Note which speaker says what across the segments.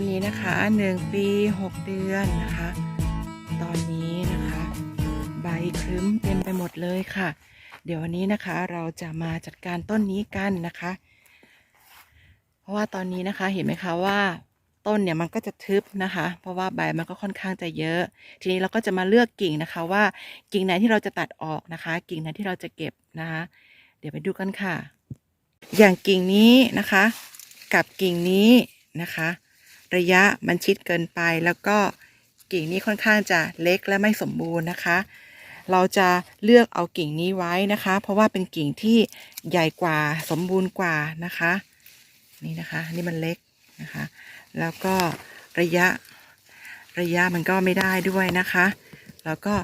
Speaker 1: อนนี้นะคะหนึ่งปีหกเดือนนะคะ ตอนนี้นะคะ ใบครึ้มเต็มไปหมดเลยค่ะ เดี๋ยววันนี้นะคะเราจะมาจัดการต้นนี้กันนะคะ เพราะว่าตอนนี้นะคะเห็นไหมคะว่าต้นเนี่ยมันก็จะทึบนะคะ เพราะว่าใบมันก็ค่อนข้างจะเยอะ ทีนี้เราก็จะมาเลือกกิ่งนะคะ ว่ากิ่งไหนที่เราจะตัดออกนะคะ กิ่งไหนที่เราจะเก็บนะคะ เดี๋ยวไปดูกันค่ะ อย่างกิ่งนี้นะคะ กับกิ่งนี้นะคะ ระยะมันชิดเกินไป แล้วก็กิ่งนี้ค่อนข้างจะเล็กและไม่สมบูรณ์นะคะ เราจะเลือกเอากิ่งนี้ไว้นะคะ เพราะว่าเป็นกิ่งที่ใหญ่กว่าสมบูรณ์กว่านะคะ นี่นะคะนี่มันเล็กนะคะ แล้วก็ระยะระยะมันก็ไม่ได้ด้วยนะคะ แล้วก็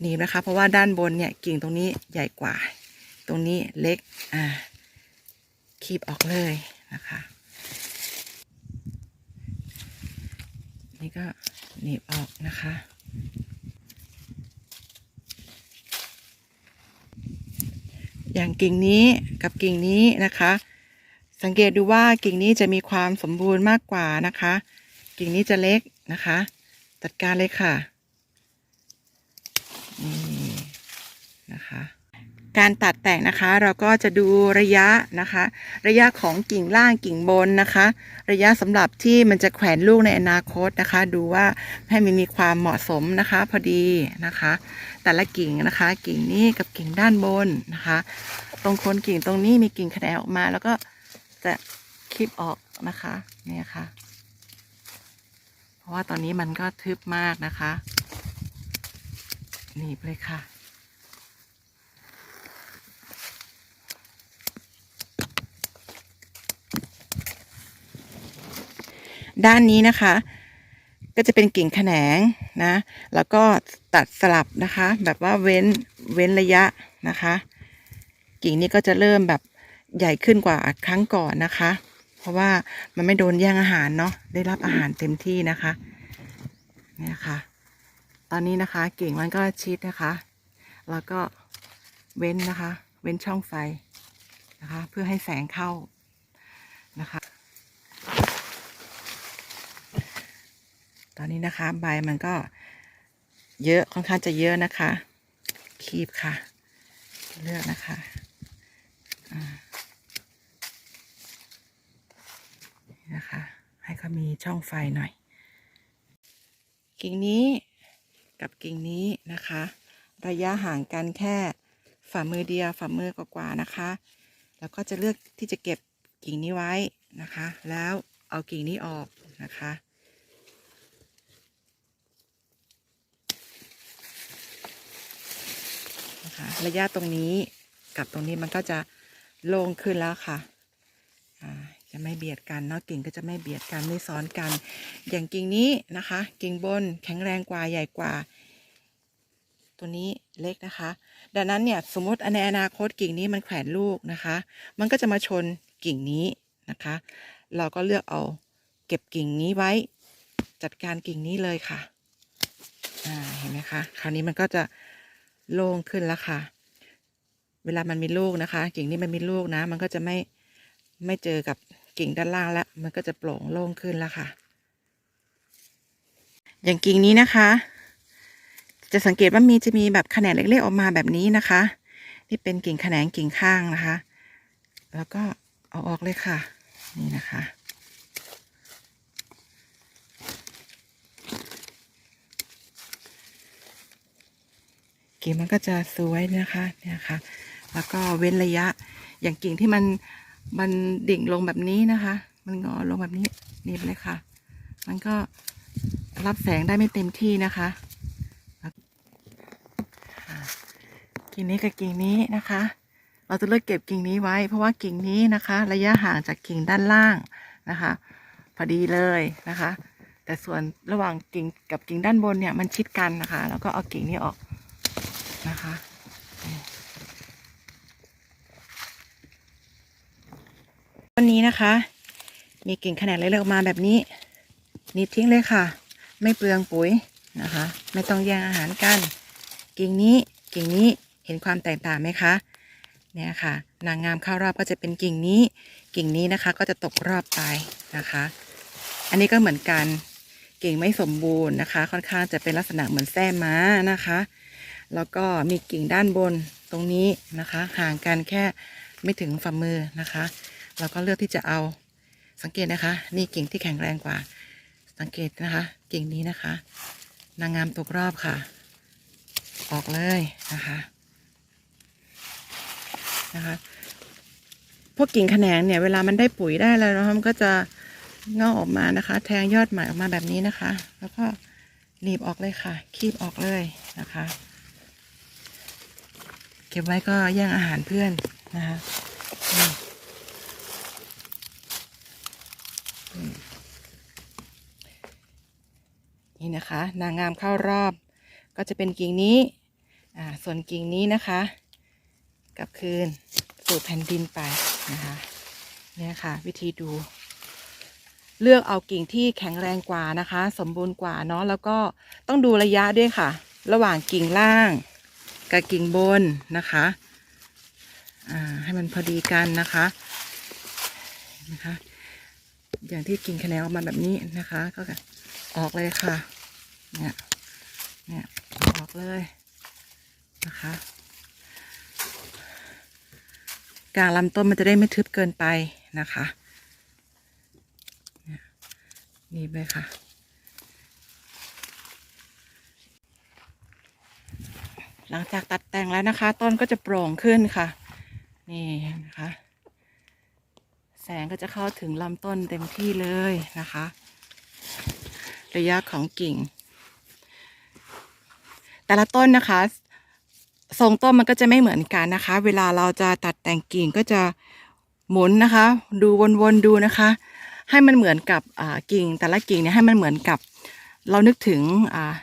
Speaker 1: หนีบนะคะ เพราะว่าด้านบนเนี่ยกิ่งตรงนี้ใหญ่กว่า ตรงนี้เล็กอ่าคีบออกเลยนะคะ นี่ก็หนีบออกนะคะ อย่างกิ่งนี้กับกิ่งนี้นะคะ สังเกตดูว่ากิ่งนี้จะมีความสมบูรณ์มากกว่านะคะ กิ่งนี้จะเล็กนะคะ จัดการเลยค่ะนี่นะคะ การตัดแต่งนะคะ เราก็จะดูระยะนะคะ ระยะของกิ่งล่างกิ่งบนนะคะ ระยะสำหรับที่มันจะแขวนลูกในอนาคตนะคะ ดูว่าให้มันมีความเหมาะสมนะคะ พอดีนะคะ แต่ละกิ่งนะคะ กิ่งนี้กับกิ่งด้านบนนะคะ ตรงโคนกิ่งตรงนี้มีกิ่งแขนงออกมา แล้วก็จะคลิปออกนะคะเนี่ยค่ะ เพราะว่าตอนนี้มันก็ทึบมากนะคะหนีบเลยค่ะ ด้านนี้นะคะ ก็จะเป็นกิ่งแขนงนะ แล้วก็ตัดสลับนะคะ แบบว่าเว้นเว้นระยะนะคะ กิ่งนี้ก็จะเริ่มแบบใหญ่ขึ้นกว่าครั้งก่อนนะคะ เพราะว่ามันไม่โดนแย่งอาหารเนาะได้รับอาหารเต็มที่นะคะเนี่ยค่ะ ตอนนี้นะคะกิ่งมันก็ชิดนะคะ แล้วก็เว้นนะคะ เว้นช่องไฟนะคะ เพื่อให้แสงเข้านะคะ ต อนนี้นะคะ ใบมันก็เยอะค่อนข้างจะเยอะนะคะ คีบค่ะ เลือกนะคะอ่านี่นะคะ ให้เขามีช่องไฟหน่อย กิ่งนี้กับกิ่งนี้นะคะ ระยะห่างกันแค่ฝ่ามือเดียวฝ่ามือกว่าๆนะคะ แล้วก็จะเลือกที่จะเก็บกิ่งนี้ไว้นะคะ แล้วเอากิ่งนี้ออกนะคะ นะคะ ระยะตรงนี้กับตรงนี้มันก็จะโล่งขึ้นแล้วค่ะจะไม่เบียดกันเนาะกิ่งก็จะไม่เบียดกันไม่ซ้อนกัน อย่างกิ่งนี้นะคะ กิ่งบนแข็งแรงกว่าใหญ่กว่า ตัวนี้เล็กนะคะ ดังนั้นเนี่ยสมมติในอนาคตกิ่งนี้มันแขวนลูกนะคะ มันก็จะมาชนกิ่งนี้นะคะ เราก็เลือกเอาเก็บกิ่งนี้ไว้จัดการกิ่งนี้เลยค่ะเห็นไหมคะ คราวนี้มันก็จะ โล่งขึ้นแล้วค่ะ เวลามันมีลูกนะคะ กิ่งนี้มันมีลูกนะ มันก็จะไม่ไม่เจอกับกิ่งด้านล่างแล้ว มันก็จะโปร่งโล่งขึ้นแล้วค่ะ อย่างกิ่งนี้นะคะ จะสังเกตว่ามีจะมีแบบแขนงเล็กๆออกมาแบบนี้นะคะ นี่เป็นกิ่งแขนงกิ่งข้างนะคะ แล้วก็เอาออกเลยค่ะ นี่นะคะ กิ่งมันก็จะสวยนะคะเนี่ยค่ะ แล้วก็เว้นระยะอย่างกิ่งที่มันมันดิ่งลงแบบนี้นะคะ มันงอลงแบบนี้นี่เลยค่ะ มันก็รับแสงได้ไม่เต็มที่นะคะกิ่งนี้กับกิ่งนี้นะคะ เราจะเลือกเก็บกิ่งนี้ไว้ เพราะว่ากิ่งนี้นะคะ ระยะห่างจากกิ่งด้านล่างนะคะ พอดีเลยนะคะ แต่ส่วนระหว่างกิ่งกับกิ่งด้านบนเนี่ยมันชิดกันนะคะ แล้วก็เอากิ่งนี้ออก นะคะ วันนี้นะคะ มีกิ่งขนาดเล็กๆออกมาแบบนี้นิดทิ้งเลยค่ะ ไม่เปลืองปุ๋ยนะคะ ไม่ต้องแย่งอาหารกัน กิ่งนี้กิ่งนี้เห็นความแตกต่างไหมคะเนี่ยค่ะ นางงามเข้ารอบก็จะเป็นกิ่งนี้ กิ่งนี้นะคะก็จะตกรอบไปนะคะ อันนี้ก็เหมือนกันกิ่งไม่สมบูรณ์นะคะ ค่อนข้างจะเป็นลักษณะเหมือนแส้ม้านะคะ แล้วก็มีกิ่งด้านบนตรงนี้นะคะ ห่างกันแค่ไม่ถึงฝ่ามือนะคะ เราก็เลือกที่จะเอาสังเกตนะคะ นี่กิ่งที่แข็งแรงกว่า สังเกตนะคะ กิ่งนี้นะคะ นางงามตกรอบค่ะ ออกเลยนะคะนะคะพวกกิ่งแขนงเนี่ยเวลามันได้ปุ๋ยได้แล้วนะคะมันก็จะงอกออกมานะคะ แทงยอดใหม่ออกมาแบบนี้นะคะ แล้วก็หนีบออกเลยค่ะ คีบออกเลยนะคะ เก็บไว้ก็ย่างอาหารเพื่อนนะคะนี่นี่นะคะ นางงามเข้ารอบ ก็จะเป็นกิ่งนี้ อ่า ส่วนกิ่งนี้นะคะกลับคืนสู่แผ่นดินไปนะคะเนี่ยค่ะ วิธีดู เลือกเอากิ่งที่แข็งแรงกว่านะคะ สมบูรณ์กว่าเนาะแล้วก็ต้องดูระยะด้วยค่ะ ระหว่างกิ่งล่าง กับกิ่งบนนะคะอ่าให้มันพอดีกันนะคะนะคะ อย่างที่กิ่งแขนงออกมาแบบนี้นะคะ ก็ออกเลยค่ะ เนี่ยเนี่ยออกเลยนะคะกลางลำต้นมันจะได้ไม่ทึบเกินไปนะคะนี่ยหนี่ไปค่ะ หลังจากตัดแต่งแล้วนะคะ ต้นก็จะโปร่งขึ้นค่ะ นี่นะคะ แสงก็จะเข้าถึงลำต้นเต็มที่เลยนะคะ ระยะของกิ่ง แต่ละต้นนะคะทรงต้นมันก็จะไม่เหมือนกันนะคะ เวลาเราจะตัดแต่งกิ่งก็จะหมุนนะคะ ดูวนๆดูนะคะ ให้มันเหมือนกับกิ่งแต่ละกิ่งเนี่ยให้มันเหมือนกับ เรานึกถึงอ่า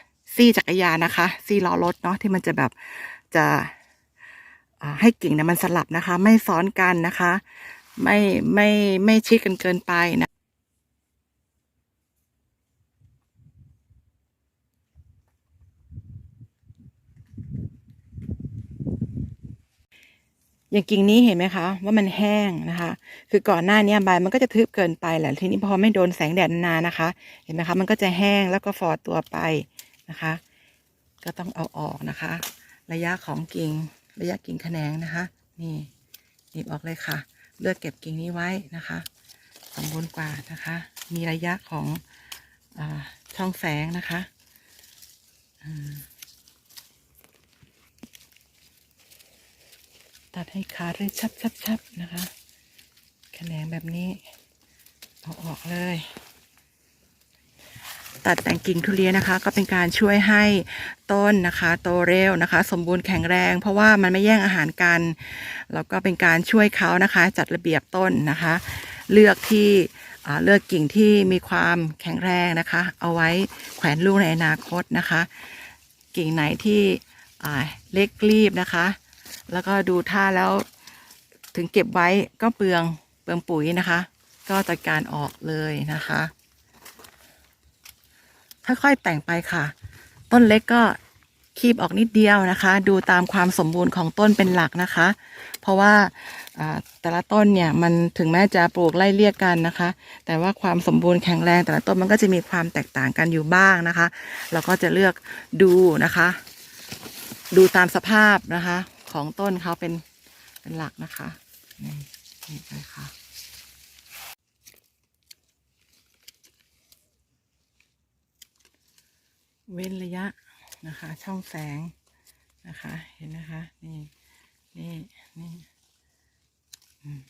Speaker 1: ซี่จักรยานนะคะ ซี่ล้อรถเนาะที่มันจะแบบจะให้กิ่งเนี่ยมันสลับนะคะ ไม่ซ้อนกันนะคะ ไม่ไม่ไม่ชิดกันเกินไปนะอย่างกิ่งนี้เห็นไหมคะ ว่ามันแห้งนะคะ คือก่อนหน้านี้ใบมันก็จะทึบเกินไปแหละทีนี้พอไม่โดนแสงแดดนานนะคะ เห็นไหมคะ มันก็จะแห้งแล้วก็ฟอตัวไป นะคะ ก็ต้องเอาออกนะคะ ระยะของกิ่งระยะกิ่งแขนงนะคะ นี่หนีบออกเลยค่ะ เลือกเก็บกิ่งนี้ไว้นะคะ สมบูรณ์กว่านะคะ มีระยะของอช่องแสงนะคะตัดให้ขาดเลยชับชับชับนะคะ แขนงแบบนี้เอาออกเลย ตัดแต่งกิ่งทุเรียนนะคะ ก็เป็นการช่วยให้ต้นนะคะโตเร็วนะคะ สมบูรณ์แข็งแรง เพราะว่ามันไม่แย่งอาหารกันแล้วก็เป็นการช่วยเขานะคะ จัดระเบียบต้นนะคะ เลือกที่เลือกกิ่งที่มีความแข็งแรงนะคะ เอาไว้แขวนลูกในอนาคตนะคะ กิ่งไหนที่เล็กรีบนะคะ แล้วก็ดูท่าแล้วถึงเก็บไว้ก็เปลืองเปลืองปุ๋ยนะคะ ก็จัดการออกเลยนะคะ ค่อยๆแต่งไปค่ะ ต้นเล็กก็คีบออกนิดเดียวนะคะ ดูตามความสมบูรณ์ของต้นเป็นหลักนะคะ เพราะว่าแต่ละต้นเนี่ยมันถึงแม้จะปลูกไล่เรียกกันนะคะ แต่ว่าความสมบูรณ์แข็งแรงแต่ละต้นมันก็จะมีความแตกต่างกันอยู่บ้างนะคะ เราก็จะเลือกดูนะคะ ดูตามสภาพนะคะ ของต้นเขาเป็นเป็นหลักนะคะนี่นี่ไปค่ะ เว้นระยะนะคะ ช่องแสงนะคะ เห็นนะคะ นี่ นี่ นี่อืม